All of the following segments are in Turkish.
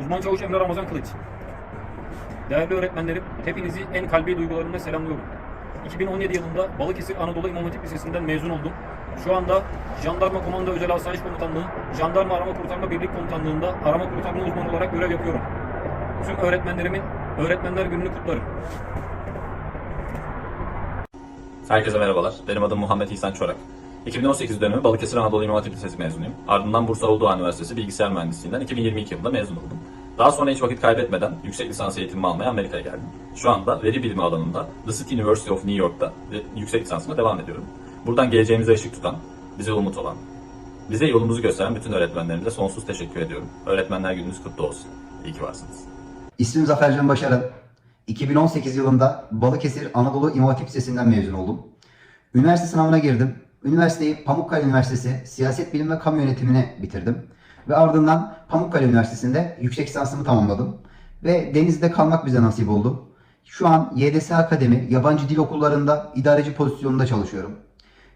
Uzman Çavuş Emre Ramazan Kılıç. Değerli öğretmenlerim, hepinizi en kalbi duygularımla selamlıyorum. 2017 yılında Balıkesir Anadolu İmam Hatip Lisesi'nden mezun oldum. Şu anda Jandarma Komando Özel Asayiş Komutanlığı, Jandarma Arama Kurtarma Birlik Komutanlığı'nda arama kurtarma uzmanı olarak görev yapıyorum. Tüm öğretmenlerimin Öğretmenler Günü'nü kutlarım. Herkese merhabalar. Benim adım Muhammed İhsan Çorak. 2018 dönemi Balıkesir Anadolu İmam Hatip Lisesi mezunuyum. Ardından Bursa Uludağ Üniversitesi Bilgisayar Mühendisliğinden 2022 yılında mezun oldum. Daha sonra hiç vakit kaybetmeden yüksek lisans eğitimimi almaya Amerika'ya geldim. Şu anda veri bilimi alanında The City University of New York'ta yüksek lisansıma devam ediyorum. Buradan geleceğimize ışık tutan, bize umut olan, bize yolumuzu gösteren bütün öğretmenlerimize sonsuz teşekkür ediyorum. Öğretmenler gününüz kutlu olsun. İyi ki varsınız. İsmim Zafer Can Başaran. 2018 yılında Balıkesir Anadolu İmam Hatip Lisesi'nden mezun oldum. Üniversite sınavına girdim. Üniversiteyi Pamukkale Üniversitesi Siyaset Bilim ve Kamu Yönetimine bitirdim. Ve ardından Pamukkale Üniversitesi'nde yüksek lisansımı tamamladım. Ve Denizli'de kalmak bize nasip oldu. Şu an YDS Akademi Yabancı Dil Okullarında idareci pozisyonunda çalışıyorum.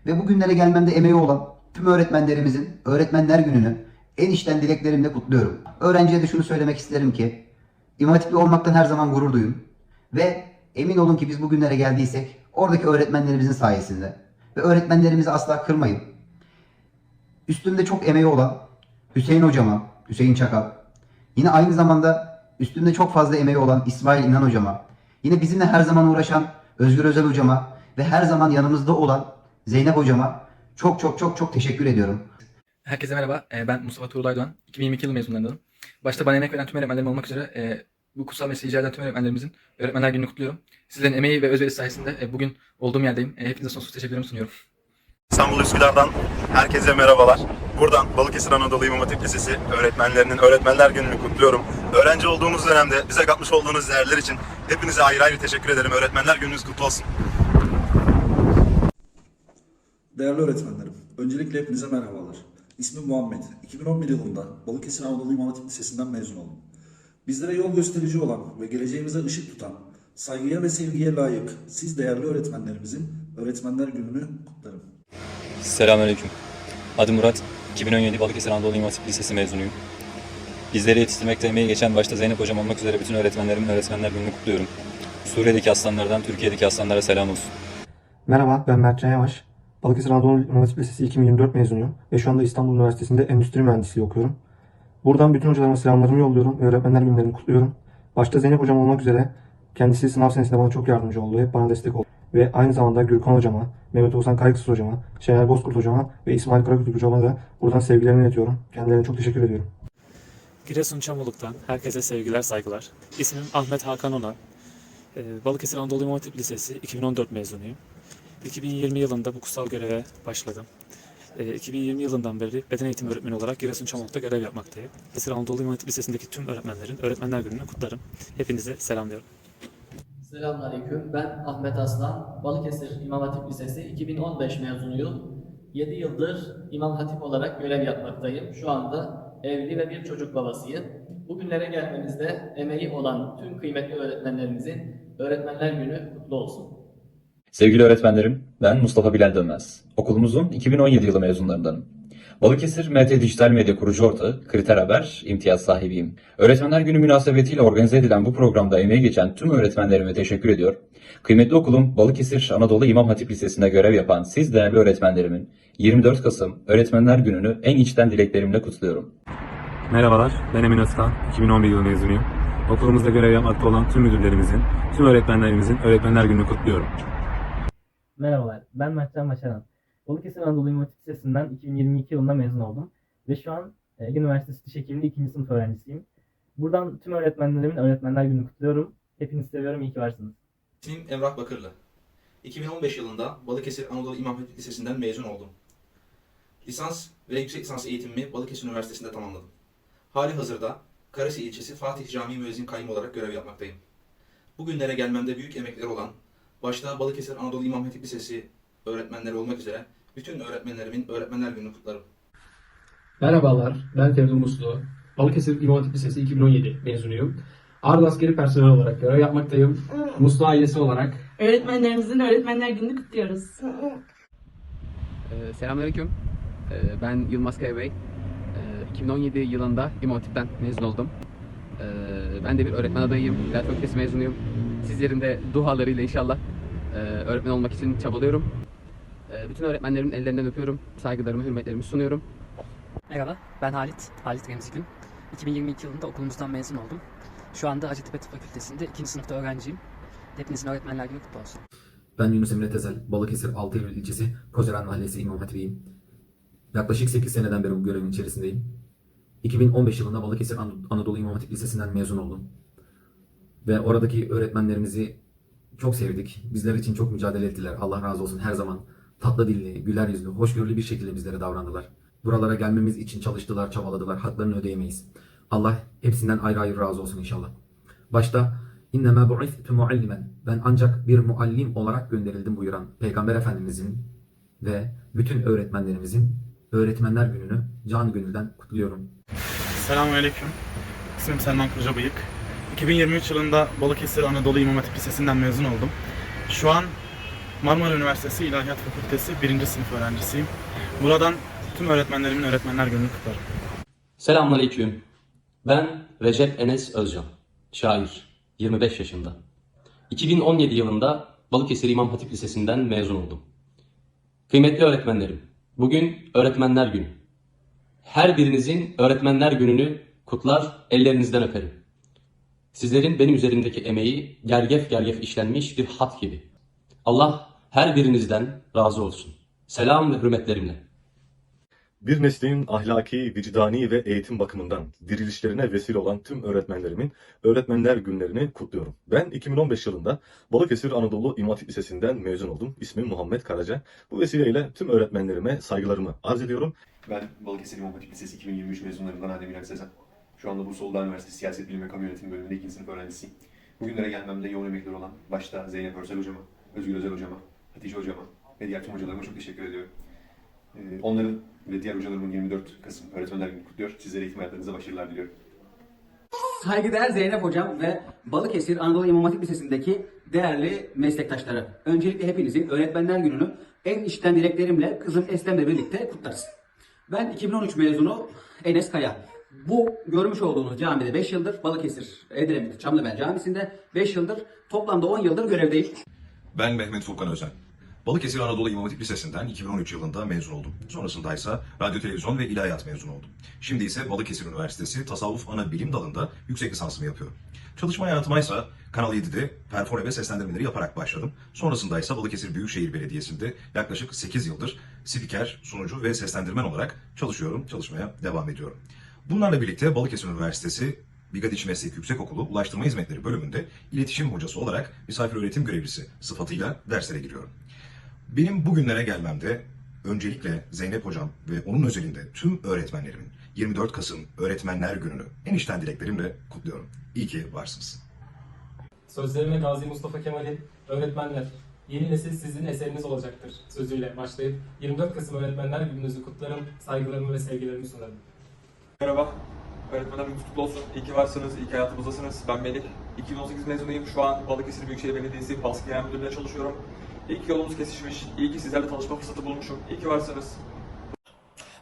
Ve bugünlere gelmemde emeği olan tüm öğretmenlerimizin Öğretmenler Günü'nü en içten dileklerimle kutluyorum. Öğrenciye de şunu söylemek isterim ki İmam Hatipli olmaktan her zaman gurur duyun. Ve emin olun ki biz bugünlere geldiysek oradaki öğretmenlerimizin sayesinde. Ve öğretmenlerimizi asla kırmayın. Üstümde çok emeği olan Hüseyin hocama, Hüseyin Çakal. Yine aynı zamanda üstümde çok fazla emeği olan İsmail İnan hocama. Yine bizimle her zaman uğraşan Özgür Özel hocama ve her zaman yanımızda olan Zeynep hocama çok çok çok çok teşekkür ediyorum. Herkese merhaba. Ee, Ben Mustafa Tuğrul Aydoğan. 2022 yılı mezunlarındanım. Başta bana emek veren tüm öğretmenlerim olmak üzere e, bu kutsal mesleği icra eden tüm öğretmenlerimizin Öğretmenler Günü'nü kutluyorum. Sizlerin emeği ve özverisi sayesinde e, bugün olduğum yerdeyim. E, Hepinize sonsuz teşekkürlerimi sunuyorum. İstanbul Üsküdar'dan herkese merhabalar. Buradan Balıkesir Anadolu İmam Hatip Lisesi öğretmenlerinin Öğretmenler Günü'nü kutluyorum. Öğrenci olduğumuz dönemde bize katmış olduğunuz değerler için hepinize ayrı ayrı teşekkür ederim. Öğretmenler Gününüz kutlu olsun. Değerli öğretmenlerim, öncelikle hepinize merhabalar. İsmim Muhammed. 2011 yılında Balıkesir Anadolu İmam Hatip Lisesi'nden mezun oldum. Bizlere yol gösterici olan ve geleceğimize ışık tutan, saygıya ve sevgiye layık siz değerli öğretmenlerimizin Öğretmenler Günü'nü kutlarım. Selamünaleyküm. Adım Murat. 2017 Balıkesir Anadolu İmam Hatip Lisesi mezunuyum. Bizleri yetiştirmekte emeği geçen başta Zeynep Hocam olmak üzere bütün öğretmenlerimin Öğretmenler Günü'nü kutluyorum. Suriye'deki aslanlardan Türkiye'deki aslanlara selam olsun. Merhaba, ben Mertcan Yavaş. Balıkesir Anadolu Hatip Lisesi 2024 mezunuyum ve şu anda İstanbul Üniversitesi'nde Endüstri Mühendisliği okuyorum. Buradan bütün hocalarıma selamlarımı yolluyorum öğretmenler günlerini kutluyorum. Başta Zeynep Hocam olmak üzere kendisi sınav senesinde bana çok yardımcı oldu, hep bana destek oldu. Ve aynı zamanda Gürkan Hocama, Mehmet Oğuzhan Kaygısız Hocama, Şener Bozkurt Hocama ve İsmail Karakurt Hocama da buradan sevgilerimi iletiyorum. Kendilerine çok teşekkür ediyorum. Giresun Çamoluk'tan herkese sevgiler, saygılar. İsmim Ahmet Hakan Onan. Ee, Balıkesir Anadolu İmam Hatip Lisesi 2014 mezunuyum. 2020 yılında bu kutsal göreve başladım. Ee, 2020 yılından beri beden eğitimi öğretmeni olarak Giresun Çamoluk'ta görev yapmaktayım. Balıkesir Anadolu İmam Hatip Lisesi'ndeki tüm öğretmenlerin Öğretmenler Günü'nü kutlarım. Hepinize selamlıyorum. Selamünaleyküm. Ben Ahmet Aslan. Balıkesir İmam Hatip Lisesi 2015 mezunuyum. 7 yıldır İmam Hatip olarak görev yapmaktayım. Şu anda evli ve bir çocuk babasıyım. Bugünlere gelmemizde emeği olan tüm kıymetli öğretmenlerimizin Öğretmenler Günü kutlu olsun. Sevgili öğretmenlerim, ben Mustafa Bilal Dönmez. Okulumuzun 2017 yılı mezunlarındanım. Balıkesir MT Dijital Medya kurucu ortağı Kriter Haber imtiyaz sahibiyim. Öğretmenler Günü münasebetiyle organize edilen bu programda emeği geçen tüm öğretmenlerime teşekkür ediyor. Kıymetli okulum Balıkesir Anadolu İmam Hatip Lisesi'nde görev yapan siz değerli öğretmenlerimin 24 Kasım Öğretmenler Günü'nü en içten dileklerimle kutluyorum. Merhabalar, ben Emin Özkan. 2011 yılı mezunuyum. Okulumuzda görev yapmakta olan tüm müdürlerimizin, tüm öğretmenlerimizin Öğretmenler Günü'nü kutluyorum. Merhabalar. Ben Mertcan Başaran. Balıkesir Anadolu İmam Lisesi'nden 2022 yılında mezun oldum. Ve şu an e, Üniversitesi Diş Hekimliği 2. sınıf öğrencisiyim. Buradan tüm öğretmenlerimin Öğretmenler Günü'nü kutluyorum. Hepinizi seviyorum. İyi ki varsınız. İsmim Emrah Bakırlı. 2015 yılında Balıkesir Anadolu İmam Hatip Lisesi'nden mezun oldum. Lisans ve yüksek lisans eğitimimi Balıkesir Üniversitesi'nde tamamladım. Hali hazırda Karasi ilçesi Fatih Camii Müezzin Kayyum olarak görev yapmaktayım. Bugünlere gelmemde büyük emekleri olan, başta Balıkesir Anadolu İmam Hatip Lisesi öğretmenleri olmak üzere bütün öğretmenlerimin Öğretmenler Günü'nü kutlarım. Merhabalar, ben Feridun Muslu. Balıkesir İmam Hatip Lisesi 2017 mezunuyum. Arda askeri personel olarak görev yapmaktayım. Muslu ailesi olarak. Öğretmenlerimizin Öğretmenler Günü'nü kutluyoruz. Ee, Selamünaleyküm. Ee, Ben Yılmaz Kaya Bey. Ee, 2017 yılında İmam Hatip'ten mezun oldum. Ee, ben de bir öğretmen adayıyım. İlahiyat Fakültesi mezunuyum. Sizlerin de dualarıyla inşallah e, öğretmen olmak için çabalıyorum. Ee, bütün öğretmenlerimin ellerinden öpüyorum. Saygılarımı, hürmetlerimi sunuyorum. Merhaba, ben Halit, Halit Remzigün. 2022 yılında okulumuzdan mezun oldum. Şu anda Hacettepe Tıp Fakültesi'nde 2. sınıfta öğrenciyim. Hepinizin öğretmenler günü kutlu olsun. Ben Yunus Emre Tezel, Balıkesir Altıyırıl ilçesi Kozeren Mahallesi İmam Hatibiyim. Yaklaşık 8 seneden beri bu görevin içerisindeyim. 2015 yılında Balıkesir An- Anadolu İmam Hatip Lisesi'nden mezun oldum. Ve oradaki öğretmenlerimizi çok sevdik. Bizler için çok mücadele ettiler. Allah razı olsun her zaman tatlı dilli, güler yüzlü, hoşgörülü bir şekilde bizlere davrandılar. Buralara gelmemiz için çalıştılar, çabaladılar. Haklarını ödeyemeyiz. Allah hepsinden ayrı ayrı razı olsun inşallah. Başta İnnemâ bu'ithtu muallimen. Ben ancak bir muallim olarak gönderildim buyuran Peygamber Efendimizin ve bütün öğretmenlerimizin Öğretmenler Günü'nü can gönülden kutluyorum. Selamünaleyküm. İsmim Selman Kırcabıyık. 2023 yılında Balıkesir Anadolu İmam Hatip Lisesi'nden mezun oldum. Şu an Marmara Üniversitesi İlahiyat Fakültesi 1. sınıf öğrencisiyim. Buradan tüm öğretmenlerimin Öğretmenler Günü'nü kutlarım. Selamünaleyküm. Ben Recep Enes Özcan. Şair. 25 yaşında. 2017 yılında Balıkesir İmam Hatip Lisesi'nden mezun oldum. Kıymetli öğretmenlerim, bugün Öğretmenler Günü. Her birinizin Öğretmenler Günü'nü kutlar, ellerinizden öperim. Sizlerin benim üzerimdeki emeği gergef gergef işlenmiş bir hat gibi. Allah her birinizden razı olsun. Selam ve hürmetlerimle. Bir neslin ahlaki, vicdani ve eğitim bakımından dirilişlerine vesile olan tüm öğretmenlerimin Öğretmenler Günlerini kutluyorum. Ben 2015 yılında Balıkesir Anadolu İmam Hatip Lisesi'nden mezun oldum. İsmim Muhammed Karaca. Bu vesileyle tüm öğretmenlerime saygılarımı arz ediyorum. Ben Balıkesir İmam Hatip Lisesi 2023 mezunlarından Adem İlak Sezen. Şu anda Bursa Uludağ Üniversitesi Siyaset Bilimi ve Kamu Yönetimi bölümünde 2. sınıf öğrencisiyim. Bugünlere gelmemde yoğun emekleri olan başta Zeynep Örsel hocama, Özgür Özel hocama, Hatice hocama ve diğer tüm hocalarıma çok teşekkür ediyorum. Ee, Onların ve diğer hocalarımın 24 Kasım Öğretmenler Günü kutluyor. Sizlere eğitim hayatlarınızda başarılar diliyorum. Saygıdeğer Zeynep Hocam ve Balıkesir Anadolu İmam Hatip Lisesi'ndeki değerli meslektaşları. Öncelikle hepinizin Öğretmenler Günü'nü en içten dileklerimle kızım Eslem'le birlikte kutlarız. Ben 2013 mezunu Enes Kaya. Bu görmüş olduğunuz camide 5 yıldır, Balıkesir Edremit Çamlıbel Camisi'nde 5 yıldır, toplamda 10 yıldır görevdeyim. Ben Mehmet Furkan Özen. Balıkesir Anadolu İmam Hatip Lisesi'nden 2013 yılında mezun oldum. Sonrasında ise radyo, televizyon ve ilahiyat mezunu oldum. Şimdi ise Balıkesir Üniversitesi Tasavvuf Ana Bilim Dalı'nda yüksek lisansımı yapıyorum. Çalışma hayatıma ise Kanal 7'de perfore ve seslendirmeleri yaparak başladım. Sonrasında ise Balıkesir Büyükşehir Belediyesi'nde yaklaşık 8 yıldır spiker, sunucu ve seslendirmen olarak çalışıyorum, çalışmaya devam ediyorum. Bunlarla birlikte Balıkesir Üniversitesi Bigadiç Meslek Yüksekokulu Ulaştırma Hizmetleri bölümünde iletişim hocası olarak misafir öğretim görevlisi sıfatıyla derslere giriyorum. Benim bugünlere gelmemde öncelikle Zeynep Hocam ve onun özelinde tüm öğretmenlerimin 24 Kasım Öğretmenler Günü'nü en içten dileklerimle kutluyorum. İyi ki varsınız. Sözlerime Gazi Mustafa Kemal'in öğretmenler, yeni nesil sizin eseriniz olacaktır sözüyle başlayıp 24 Kasım Öğretmenler Gününüzü kutlarım, saygılarımı ve sevgilerimi sunarım. Merhaba. Öğretmenler gününüz kutlu olsun. İyi ki varsınız, iyi ki hayatımızdasınız. Ben Melih. 2018 mezunuyum. Şu an Balıkesir Büyükşehir Belediyesi Baskı Genel Müdürlüğü'nde çalışıyorum. İyi ki yolumuz kesişmiş. İyi ki sizlerle tanışma fırsatı bulmuşum. İyi ki varsınız.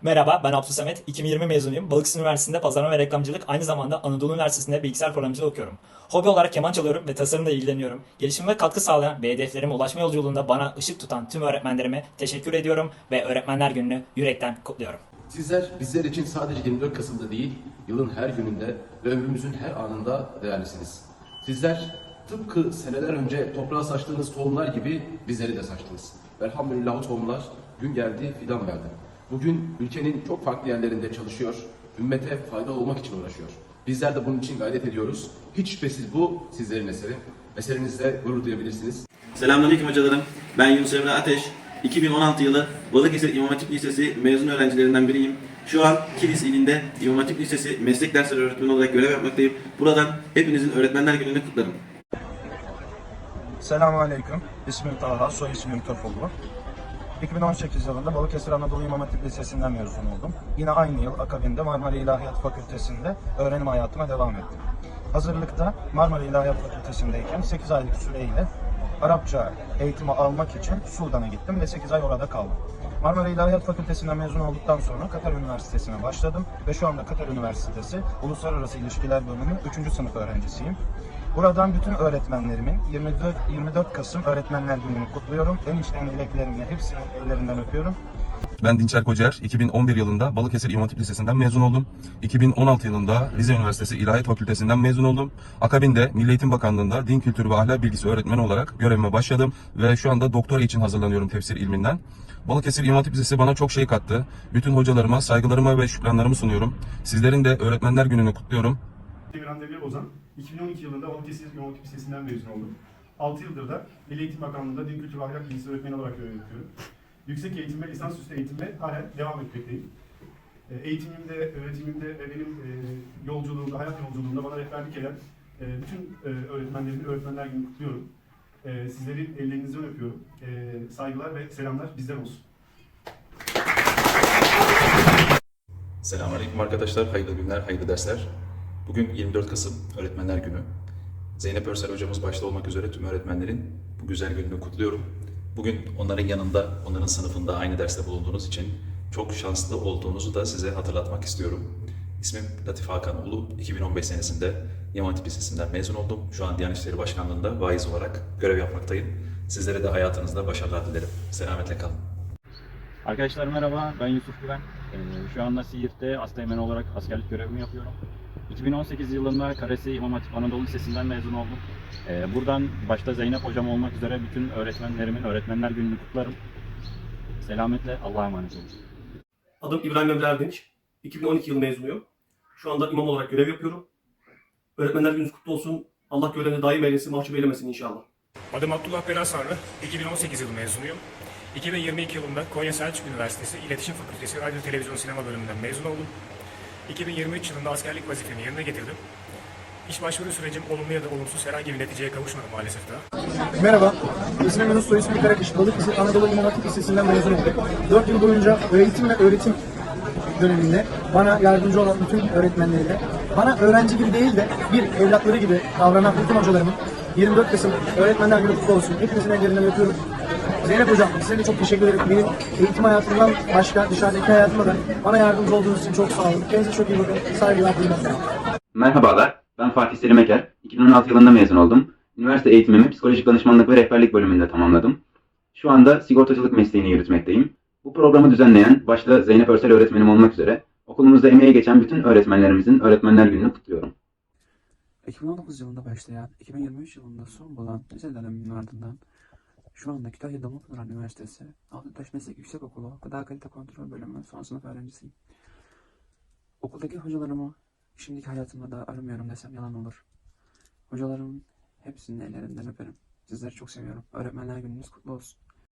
Merhaba, ben Abdü Samet. 2020 mezunuyum. Balıkesir Üniversitesi'nde pazarlama ve reklamcılık, aynı zamanda Anadolu Üniversitesi'nde bilgisayar programcılığı okuyorum. Hobi olarak keman çalıyorum ve tasarımla ilgileniyorum. Gelişime katkı sağlayan ve hedeflerime ulaşma yolculuğunda bana ışık tutan tüm öğretmenlerime teşekkür ediyorum ve Öğretmenler Günü'nü yürekten kutluyorum. Sizler bizler için sadece 24 Kasım'da değil, yılın her gününde ve ömrümüzün her anında değerlisiniz. Sizler tıpkı seneler önce toprağa saçtığınız tohumlar gibi bizleri de saçtınız. Velhamdülillah o tohumlar gün geldi fidan verdi. Bugün ülkenin çok farklı yerlerinde çalışıyor, ümmete faydalı olmak için uğraşıyor. Bizler de bunun için gayret ediyoruz. Hiç şüphesiz bu sizlerin eseri. Eserinizle gurur duyabilirsiniz. Selamünaleyküm hocalarım. Ben Yunus Emre Ateş. 2016 yılı Balıkesir İmam Hatip Lisesi mezun öğrencilerinden biriyim. Şu an Kilis ilinde İmam Hatip Lisesi meslek dersleri öğretmeni olarak görev yapmaktayım. Buradan hepinizin Öğretmenler Günü'nü kutlarım. Selamünaleyküm. İsmim Taha, soy ismim Köfoğlu. 2018 yılında Balıkesir Anadolu İmam Hatip Lisesi'nden mezun oldum. Yine aynı yıl akabinde Marmara İlahiyat Fakültesi'nde öğrenim hayatıma devam ettim. Hazırlıkta Marmara İlahiyat Fakültesi'ndeyken 8 aylık süreyle Arapça eğitimi almak için Sudan'a gittim ve 8 ay orada kaldım. Marmara İlahiyat Fakültesinden mezun olduktan sonra Katar Üniversitesi'ne başladım ve şu anda Katar Üniversitesi Uluslararası İlişkiler Bölümü 3. sınıf öğrencisiyim. Buradan bütün öğretmenlerimin 24, 24 Kasım Öğretmenler Günü'nü kutluyorum. En içten dileklerimle hepsinin ellerinden öpüyorum. Ben Dinçer Kocer, 2011 yılında Balıkesir İmam Hatip Lisesi'nden mezun oldum. 2016 yılında Rize Üniversitesi İlahiyat Fakültesinden mezun oldum. Akabinde Milli Eğitim Bakanlığı'nda din kültürü ve ahlak bilgisi öğretmeni olarak görevime başladım ve şu anda doktora için hazırlanıyorum tefsir ilminden. Balıkesir İmam Hatip Lisesi bana çok şey kattı. Bütün hocalarıma saygılarımı ve şükranlarımı sunuyorum. Sizlerin de Öğretmenler Günü'nü kutluyorum. Emirhan Demir Bozan, 2012 yılında Balıkesir İmam Hatip Lisesi'nden mezun oldum. 6 yıldır da Milli Eğitim Bakanlığı'nda Din Kültürü ve Ahlak Bilgisi öğretmeni olarak görev yapıyorum. Yüksek eğitim ve lisansüstü eğitimle halen devam etmekteyim. E, Eğitimimde, öğretimimde ve benim e, yolculuğumda, hayat yolculuğumda bana rehberlik eden e, bütün e, öğretmenlerimin Öğretmenler Günü kutluyorum. Sizlerin ellerinizden öpüyorum. Saygılar ve selamlar bizden olsun. Selamünaleyküm arkadaşlar, hayırlı günler, hayırlı dersler. Bugün 24 Kasım Öğretmenler Günü. Zeynep Örsel hocamız başta olmak üzere tüm öğretmenlerin bu güzel gününü kutluyorum. Bugün onların yanında, onların sınıfında aynı derste bulunduğunuz için çok şanslı olduğunuzu da size hatırlatmak istiyorum. İsmim Latif Hakan Ulu. 2015 senesinde İmam Hatip Lisesi'nden mezun oldum. Şu an Diyanet İşleri Başkanlığı'nda vaiz olarak görev yapmaktayım. Sizlere de hayatınızda başarılar dilerim. Selametle kalın. Arkadaşlar merhaba, ben Yusuf Güven. Ee, şu anda Siirt'te asteğmen olarak askerlik görevimi yapıyorum. 2018 yılında Karesi İmam Hatip Anadolu Lisesi'nden mezun oldum. Ee, buradan başta Zeynep Hocam olmak üzere bütün öğretmenlerimin Öğretmenler Günü'nü kutlarım. Selametle Allah'a emanet olun. Adım İbrahim Emre Erdinç. 2012 yılı mezunuyum. Şu anda imam olarak görev yapıyorum. Öğretmenler Gününüz kutlu olsun. Allah görevini daim eylesin, mahcup eylemesin inşallah. Adım Abdullah Belasarlı. 2018 yılı mezunuyum. 2022 yılında Konya Selçuk Üniversitesi İletişim Fakültesi Radyo Televizyon Sinema bölümünden mezun oldum. 2023 yılında askerlik vazifemi yerine getirdim. İş başvuru sürecim olumlu ya da olumsuz herhangi bir neticeye kavuşmadı maalesef daha. Merhaba, ismim Yunus Soy ismi Karakış. Balıkesir Anadolu İmam Hatip Lisesi'nden mezun oldum. 4 yıl boyunca öğretim ve öğretim döneminde bana yardımcı olan bütün öğretmenleriyle, bana öğrenci gibi değil de bir evlatları gibi davranan bütün hocalarımın 24 Kasım Öğretmenler Günü kutlu olsun. Hepinizin ellerinden öpüyorum. Zeynep Hocam size de çok teşekkür ederim. Benim eğitim hayatımdan başka dışarıdaki hayatımda da bana yardımcı olduğunuz için çok sağ olun. Kendinize çok iyi bakın. Saygılar, hürmetler. Merhabalar, ben Fatih Selim Eker. 2016 yılında mezun oldum. Üniversite eğitimimi psikolojik danışmanlık ve rehberlik bölümünde tamamladım. Şu anda sigortacılık mesleğini yürütmekteyim. Bu programı düzenleyen, başta Zeynep Örsel öğretmenim olmak üzere, okulumuzda emeği geçen bütün öğretmenlerimizin Öğretmenler Günü'nü kutluyorum. 2019 yılında başlayan, 2023 yılında son bulan lise döneminin ardından şu anda Kütahya Damapınar Üniversitesi Altıntaş Meslek Yüksekokulu Gıda Kalite Kontrol Bölümü son sınıf öğrencisiyim. Okuldaki hocalarımı şimdiki hayatımda da aramıyorum desem yalan olur. Hocalarımın hepsinin ellerinden öperim. Sizleri çok seviyorum. Öğretmenler gününüz kutlu olsun.